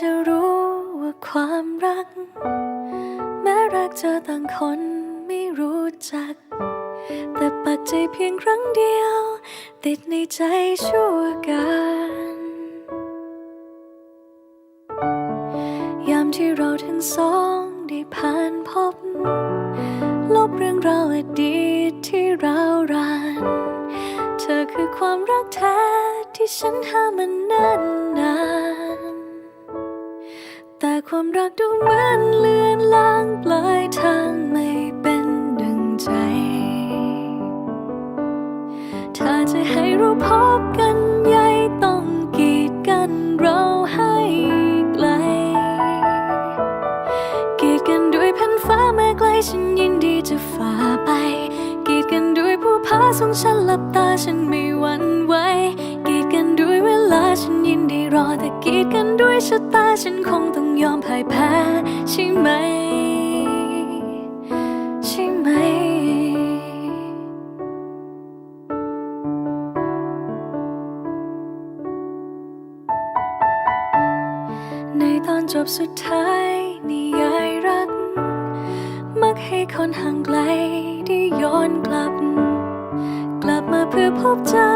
จะรู้ว่าความรัก แม้รักเจอต่างคนไม่รู้จัก แต่ปักใจเพียงครั้งเดียว ติดในใจชั่วกันยามที่เราทั้งสองได้ผ่านพบ ลบเรื่องราวอดีตที่ราวราน เธอคือความรักแท้ที่ฉันหามันนานน ความรักดูเหมือนเลือนลางปลายทางไม่เป็นดังใจ ถ้าจะให้เราพบกันใหญ่ต้องกีดกันเราให้ไกล กีดกันด้วยแผ่นฟ้าแม้ไกลฉันยินดีจะฝ่าไป กีดกันด้วยผู้พาสองฉันหลับตาฉันไม่หวั่นไหวกีดกันด้วยเวลาฉันยินดี รอแต่กีดกันด้วยชะตา ฉันคงต้องยอมพ่ายแพ้ใช่ไหม ใช่ไหม ในตอนจบสุดท้ายนิยายรัก มักให้คนห่างไกลได้ย้อนกลับ กลับมาเพื่อพบเจอ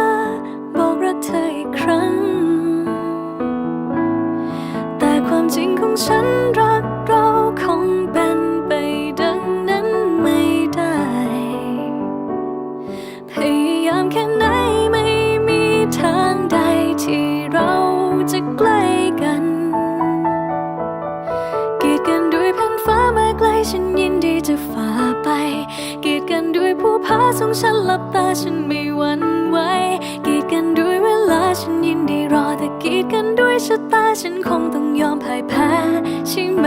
บอกรักเธออีกครั้ง จริงของฉันรักเราคงเป็นไปดังนั้นไม่ได้ พยายามแค่ไหนไม่มีทางใดที่เราจะใกล้กัน กีดกันด้วยแผ่นฟ้าม้ไกลฉันยินดีจะฝ่าไป กีดกันด้วยผู้พาสองฉันหลับตาฉันไม่หวั่นไหวกีดกันด้วยเวลาฉันยินดีรอแต่กี ชะตาฉันคงต้องยอมพ่ายแพ้ใช่ไหม